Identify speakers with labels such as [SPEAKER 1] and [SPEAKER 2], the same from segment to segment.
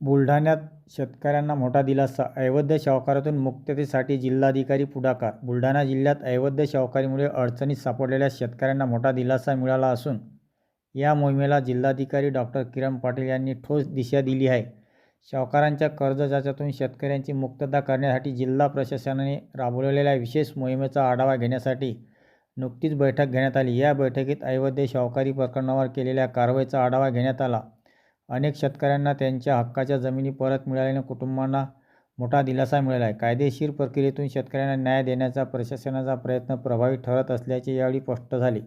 [SPEAKER 1] बुलढाण्यात शेतकऱ्यांना मोठा दिलासा अवैध शाहूकारातून मुक्ततेसाठी जिल्हाधिकारी पुढाकार. बुलढाणा जिल्ह्यात अवैध सावकारीमुळे अडचणीत सापडलेल्या शेतकऱ्यांना मोठा दिलासा मिळाला असून या मोहिमेला जिल्हाधिकारी डॉक्टर किरण पाटील यांनी ठोस दिशा दिली आहे. सावकारांच्या कर्जजाच्यातून शेतकऱ्यांची मुक्तता करण्यासाठी जिल्हा प्रशासनाने राबवलेल्या विशेष मोहिमेचा आढावा घेण्यासाठी नुकतीच बैठक घेण्यात आली. या बैठकीत अवैध सावकारी प्रकरणावर केलेल्या कारवाईचा आढावा घेण्यात आला. अनेक शेतकऱ्यांना त्यांच्या हक्काच्या जमिनी परत मिळाल्याने कुटुंबांना मोठा दिलासा मिळाला आहे कायदेशीर प्रक्रियेतून शेतकऱ्यांना न्याय देण्याचा प्रशासनाचा प्रयत्न प्रभावी ठरत असल्याचे यावेळी स्पष्ट झाले.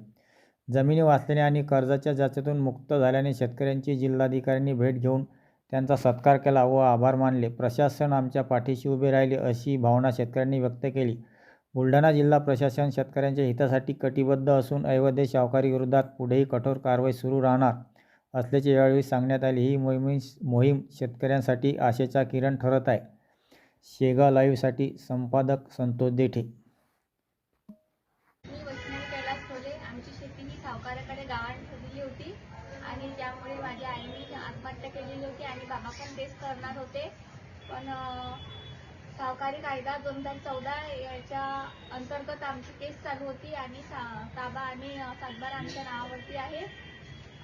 [SPEAKER 1] जमिनी वाचल्याने आणि कर्जाच्या जाचेतून मुक्त झाल्याने शेतकऱ्यांची जिल्हाधिकाऱ्यांनी भेट घेऊन त्यांचा सत्कार केला व आभार मानले. प्रशासन आमच्या पाठीशी उभे राहिले अशी भावना शेतकऱ्यांनी व्यक्त केली. बुलढाणा जिल्हा प्रशासन शेतकऱ्यांच्या हितासाठी कटिबद्ध असून अवैध शावकारी विरोधात पुढेही कठोर कारवाई सुरू राहणार. असल्याचे यावेळी सांगण्यात आले. ही मोहीम मोहीम शेतकऱ्यांसाठी आशेचा किरण ठरत आहे. शेगा लाईव्हसाठी संपादक संतोष देठे.
[SPEAKER 2] मी वैष्णवी कैलास खोले. आमची शेती ही सावकाराकडे गावाने ठेवलेली होती आणि त्यामुळे माझ्या आईने आत्महत्या केलेली होती आणि बाबा पण तेच करणार होते. पण अं, सावकारी कायदा दोन हजार चौदा याच्या अंतर्गत आमची केस चालू होती आणि सा- ताबा आणि अं, सातबार आमच्या नावावरती आहे.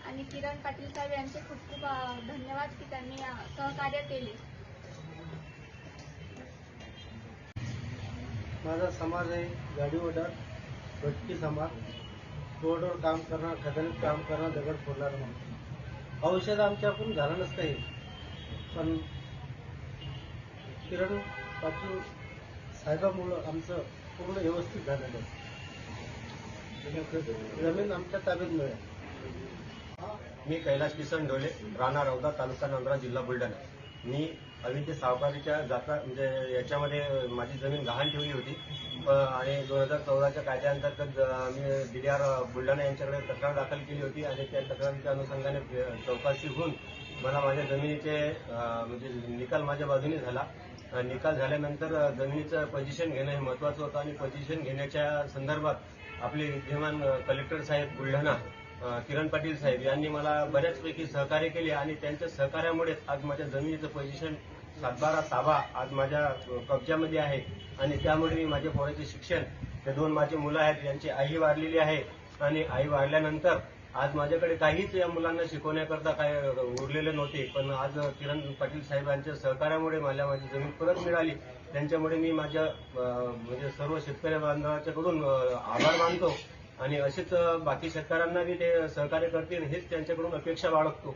[SPEAKER 2] आणि किरण पाटील साहेब यांचे खूप खूप धन्यवाद की त्यांनी सहकार्य केले.
[SPEAKER 3] माझा समाज आहे गाडी ओढर भटकी समाज. रोडवर काम करणार खदानीत काम करणार दगड फोडणार म्हणून औषध आमच्याकडून झालं नसतं हे पण किरण पाटील साहेबामुळं आमचं पूर्ण व्यवस्थित झालेलं आहे. जमीन आमच्या ताब्यात मिळेल.
[SPEAKER 4] मी कैलाश किसन ढोले राणा रौदा तालुका नांद्रा जिल्हा बुलढाणा. मी अविद्य सावकारीच्या जाता म्हणजे याच्यामध्ये माझी जमीन गहाण ठेवली होती. आणि दोन हजार चौदाच्या कायद्याअंतर्गत मी डी डी आर बुलढाणा यांच्याकडे तक्रार दाखल केली होती आणि त्या तक्रारीच्या अनुषंगाने चौकशी होऊन मला माझ्या जमिनीचे म्हणजे निकाल माझ्या बाजूने झाला. निकाल झाल्यानंतर जमिनीचं पोझिशन घेणं हे महत्त्वाचं होतं आणि पोझिशन घेण्याच्या संदर्भात आपले विद्यमान कलेक्टर साहेब बुलढाणा किरण पाटील साहेब यांनी मला बऱ्याचपैकी सहकार्य केले आणि त्यांच्या सहकार्यामुळेच आज माझ्या जमिनीचं पोझिशन सातबारा ताबा आज माझ्या कब्ज्यामध्ये कब्जामध्ये आहे. आणि त्यामुळे मी माझ्या पोराचे शिक्षण ते दोन माझे मुलं आहेत यांची आई वाढलेली आहे. आणि आई वाढल्यानंतर आज माझ्याकडे काहीच या मुलांना शिकवण्याकरता काय उरलेले नव्हते. पण आज किरण पाटील साहेबांच्या सहकार्यामुळे मला माझी जमीन परत मिळाली. त्यांच्यामुळे मी माझ्या म्हणजे सर्व शेतकरी बांधवाच्याकडून आभार मानतो. आणि असेच बाकी शेतकऱ्यांना बी ते सहकार्य करतील हेच त्यांच्याकडून अपेक्षा बाळगतो.